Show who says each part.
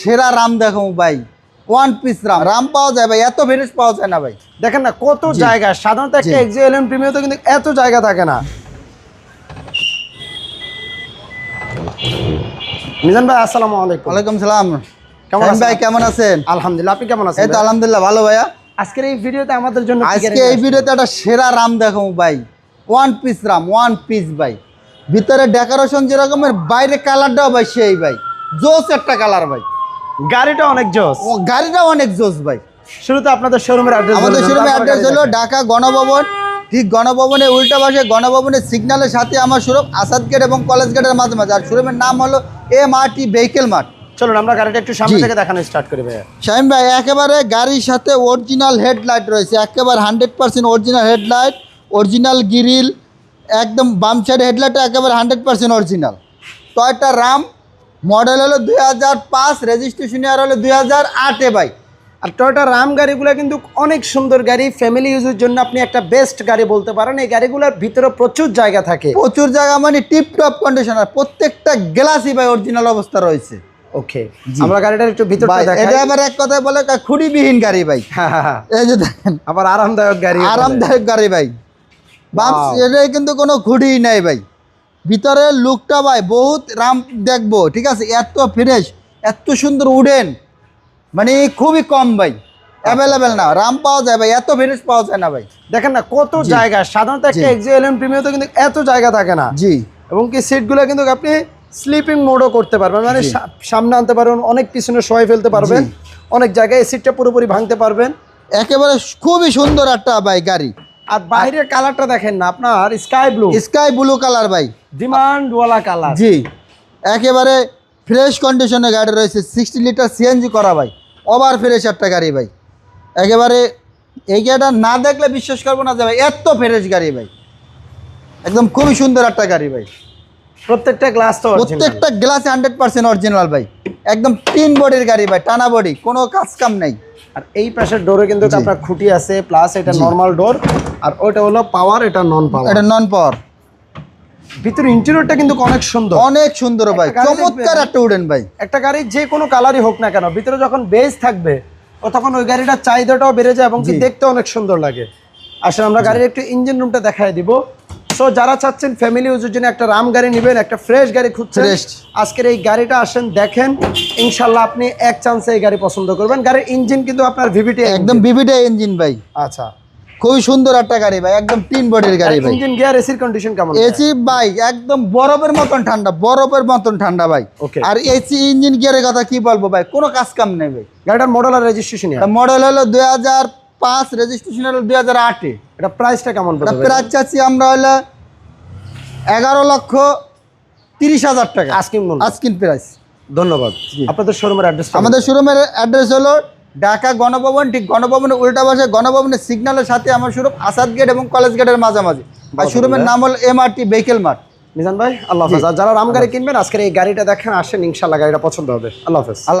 Speaker 1: সেরা রাম দেখো ভাই। One piece Ram. রাম পাওয়া যায় ভাই এত ভেরিস পাওয়া যায় না ভাই।
Speaker 2: দেখেন না কত জায়গা সাধারণত একটা
Speaker 1: জি।
Speaker 2: এক্সি এলিয়ন প্রিমিয়াম তো কিন্তু এত জায়গা থাকে না। মিজান ভাই আসসালামু আলাইকুম।
Speaker 1: ওয়ালাইকুম সালাম।
Speaker 2: কেমন আছেন?
Speaker 1: ভাই কেমন আছেন?
Speaker 2: আলহামদুলিল্লাহ আপনি কেমন আছেন
Speaker 1: এই তো আলহামদুলিল্লাহ ভালো ভাইয়া।
Speaker 2: আজকের এই ভিডিওতে আমাদের জন্য
Speaker 1: আজকে এই ভিডিওতে একটা সেরা রাম দেখো ভাই। One piece Raum one piece ভাই। ভিতরে ডেকোরেশন যেরকমের বাইরে কালারটাও ভাই সেই ভাই। জোস একটা কালার ভাই?
Speaker 2: গাড়িটা অনেক জোস।
Speaker 1: ও গাড়িটা অনেক জোস ভাই।
Speaker 2: শুরুতে আপনাদের শোরুমের অ্যাড্রেস
Speaker 1: আমাদের শোরুমের অ্যাড্রেস হলো ঢাকা গণভবন। ঠিক গণভবনের উল্টা পাশে গণভবনের সিগন্যালের সাথে আমার শোরুম আসাদ গেট এবং কলেজ গেটের মাঝে মাঝে আর শোরুমের নাম হলো M R T vehicle mart
Speaker 2: চলুন আমরা গাড়িটা একটু সামনে। থেকে দেখানো স্টার্ট করি ভাইয়া।
Speaker 1: শাহিম ভাই একেবারে গাড়ির সাথে অরিজিনাল হেডলাইট রয়েছে। একেবারে hundred percent original headlight original grill একদম বাম সাইড হেডলাইটটা একেবারে hundred percent original Toyota Raum model হলো দুই হাজার পাঁচ রেজিস্ট্রেশন ইয়ার হলো দুই হাজার আটে ভাই।
Speaker 2: আর টয়টা রাম গাড়িগুলো কিন্তু অনেক সুন্দর গাড়ি ফ্যামিলি ইউজের জন্য আপনি একটা বেস্ট গাড়ি বলতে পারেন। এই গাড়িগুলোর ভিতরে প্রচুর জায়গা থাকে।
Speaker 1: প্রচুর জায়গা মানে টিপ টপ কন্ডিশন প্রত্যেকটা গ্লাসই ভাই অরিজিনাল অবস্থা রয়েছে।
Speaker 2: ওকে। আমরা গাড়িটার একটু
Speaker 1: এটা আবার এক কথায় বলে খুঁড়িবিহীন গাড়ি ভাই। এই যে দেখেন।
Speaker 2: আবার আরামদায়ক গাড়ি।
Speaker 1: আরামদায়ক গাড়ি ভাই। বাম. এটাই কিন্তু কোনো খুঁড়ি নাই ভাই। ভিতরের লুকটা ভাই বহুত রাম দেখব ঠিক আছে? এত ফ্রেশ এত সুন্দর উডেন মানে খুবই কম ভাই অ্যাভেলেবেল না। রাম পাওয়া যায় ভাই এত ফ্রেশ পাওয়া যায় না ভাই।
Speaker 2: দেখেন না কত জায়গা। সাধারণত একটা
Speaker 1: জি।
Speaker 2: এক্সি এলিয়ন প্রিমিয়াম তো কিন্তু এত জায়গা থাকে না।
Speaker 1: জি।
Speaker 2: এবং কি সিটগুলো কিন্তু আপনি স্লিপিং মোডও করতে পারবেন। মানে সামনে আনতে পারবেন অনেক পিছনে শোয়াই ফেলতে পারবেন। অনেক জায়গায় সিটটা পুরোপুরি ভাঙতে পারবেন।
Speaker 1: একেবারে খুবই সুন্দর একটা ভাই গাড়ি।
Speaker 2: আর বাইরের কালারটা দেখেন না আপনার sky blue
Speaker 1: sky blue colour ভাই।
Speaker 2: ডিমান্ডওয়ালা কালার
Speaker 1: জি। একেবারে ফ্রেশ কন্ডিশনে গাড়ি রয়েছে সিক্সটি লিটার সিএনজি করা ভাই। ওভার ফ্রেশ একটা গাড়ি ভাই। একেবারে এই গাড়িটা না দেখলে বিশ্বাস করব না যে ভাই এত ফ্রেশ গাড়ি ভাই। একদম খুবই সুন্দর একটা গাড়ি ভাই।
Speaker 2: প্রত্যেকটা গ্লাস তো।
Speaker 1: প্রত্যেকটা গ্লাসে হান্ড্রেড পার্সেন্ট অরিজিনাল ভাই। একদম তিন বডির গাড়ি ভাই টানা বডি কোনো কাজ কাম নেই।
Speaker 2: আর এই পাশের ডোরে কিন্তু আপনার খুঁটি আছে প্লাস এটা নর্মাল ডোর আর ওটা হলো পাওয়ার এটা নন পাওয়ার
Speaker 1: এটা নন পাওয়ার
Speaker 2: ভিতরে ইন্টেরিয়রটা কিন্তু অনেক সুন্দর।
Speaker 1: অনেক সুন্দর ভাই চমৎকার একটা উডেন ভাই।
Speaker 2: একটা গাড়ির যে কোনো কালারই হোক না কেন ভিতরে যখন বেজ থাকবে ও তখন ওই গাড়িটার চাহিদাটাও বেড়ে যায় এবং দেখতে অনেক সুন্দর লাগে। আসলে আমরা গাড়ির একটু ইঞ্জিন রুমটা দেখাই দিব। সো যারা চাচ্ছেন ফ্যামিলি ইউজের জন্য একটা রাম গাড়ি নেবেন একটা ফ্রেশ গাড়ি খুঁজছেন। আজকের এই গাড়িটা আসেন দেখেন ইনশাল্লাহ আপনি এক চান্সে এই গাড়ি পছন্দ করবেন। গাড়ির ইঞ্জিন কিন্তু আপনার ভিভিটি
Speaker 1: একদম বিবিটা ইঞ্জিন ভাই।
Speaker 2: আচ্ছা।
Speaker 1: খুবই সুন্দর একটা গাড়ি ভাই একদম তিন বডির গাড়ি ভাই।
Speaker 2: ইঞ্জিন গিয়ার এসির কন্ডিশন কেমন?
Speaker 1: এসি ভাই একদম বরফের মতন ঠান্ডা বরফের মতন ঠান্ডা ভাই।
Speaker 2: Okay.
Speaker 1: আর এসি ইঞ্জিন গিয়ারের কথা কি বলব ভাই কোনো কাজ কাম নেই ভাই।
Speaker 2: গাড়িটার মডেল আর রেজিস্ট্রেশন
Speaker 1: মডেল হলো দুই হাজার পাঁচ রেজিস্ট্রেশন হলো দুই হাজার আটে।
Speaker 2: এটা প্রাইসটা কেমন?
Speaker 1: প্রাইস চাচ্ছি আমরা হলো এগারো লক্ষ তিরিশ হাজার টাকা।
Speaker 2: মূল্য।
Speaker 1: আস্কিন প্রাইস
Speaker 2: ধন্যবাদ। আপনাদের শোরুমের অ্যাড্রেস
Speaker 1: আমাদের শোরুমের অ্যাড্রেস হলো ঢাকা গণভবন ঠিক গণভবনের উল্টা পাশে গণভবনের সিগন্যালের সাথে আমার শোরুম আসাদ গেট এবং কলেজ গেটের মাঝামাঝি। আর শোরুমের নাম হলো M R T vehicle mart
Speaker 2: Mizan ভাই আল্লাহ হাফেজ। আর যারা রাম গাড়ি কিনবেন আজকের এই গাড়িটা দেখেন আসেন ইনশাল্লাহ গাড়িটা পছন্দ হবে। আল্লাহ হাফেজ।
Speaker 1: আল্লাহ